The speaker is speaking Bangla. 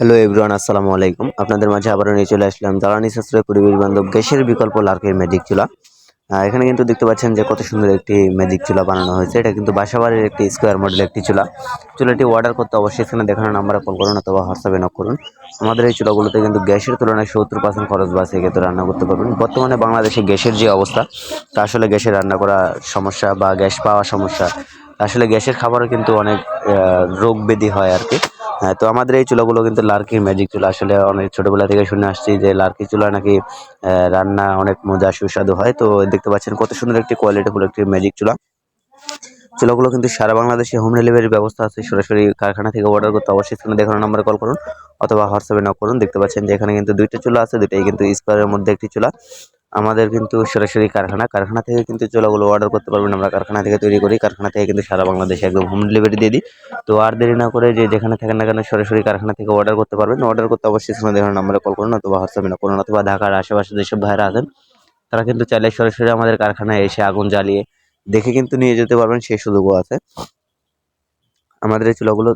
হ্যালো এভরিওয়ান আসসালামু আলাইকুম। আপনাদের মাঝে আবারও নিয়ে চলে আসলাম জ্বালানি সাশ্রয় পরিবেশ বান্ধব গ্যাসের বিকল্প লার্কের ম্যাজিক চুলা। এখানে কিন্তু দেখতে পাচ্ছেন যে কত সুন্দর একটি ম্যাজিক চুলা বানানো হয়েছে। এটা কিন্তু বাসাবাড়ির একটি স্কোয়ার মডেল একটি চুলা। চুলাটি অর্ডার করতে অবশ্যই এখানে দেখানো নাম্বারে কল করুন অথবা হোয়াটসঅ্যাপে নক করুন। আমাদের এই চুলাগুলোতে কিন্তু গ্যাসের তুলনায় সত্তর পার্সেন্ট খরচ বাঁচে কিন্তু রান্না করতে পারবেন। বর্তমানে বাংলাদেশে গ্যাসের যে অবস্থা, তা আসলে গ্যাসে রান্না করা সমস্যা বা গ্যাস পাওয়া সমস্যা। আসলে গ্যাসের খাবারও কিন্তু অনেক রোগ ব্যাধি হয় আর কি। হ্যাঁ তো আমাদের এই চুলাগুলো কিন্তু লার্কির ম্যাজিক চুলা। আসলে অনেক ছোটবেলা থেকে শুনে আসছি যে লার্কি চুলা নাকি রান্না অনেক মজা সুস্বাদু হয়। তো দেখতে পাচ্ছেন কত সুন্দর একটি কোয়ালিটি ফুল একটি ম্যাজিক চুলা। চুলাগুলো কিন্তু সারা বাংলাদেশে হোম ডেলিভারির ব্যবস্থা আছে। সরাসরি কারখানা থেকে অর্ডার করতে অবশ্যই স্ক্রিনে দেখানো নাম্বারে কল করুন অথবা হোয়াটসঅ্যাপে নক করুন। দেখতে পাচ্ছেন যে এখানে কিন্তু দুইটা চুলা আছে, দুইটাই কিন্তু স্কোয়ারের মধ্যে একটি চুলা। আমাদের কিন্তু সরাসরি কারখানা। কারখানা থেকে কিন্তু চুলাগুলো অর্ডার করতে পারবেন আমরা কারখানা থেকে তৈরি করি। কারখানা থেকে কিন্তু সারা বাংলাদেশে একদম হোম ডেলিভারি দিয়ে দিই। তো আর দেরি না করে যে যেখানে থাকেন না কেন সরাসরি কারখানা থেকে অর্ডার করতে পারবেন। অর্ডার করতে অবশ্যই স্ক্রিনে দেখানো নাম্বারে কল করুন অথবা হোয়াটসঅ্যাপে করুন অথবা ঢাকার আশেপাশে যেসব ভাইরা আছেন, তারা কিন্তু চাইলে সরাসরি আমাদের কারখানায় এসে আগুন জ্বালিয়ে দেখে কিন্তু নিয়ে যেতে পারবেন। সেই সুযোগও আছে। আমাদের এই চুলাগুলো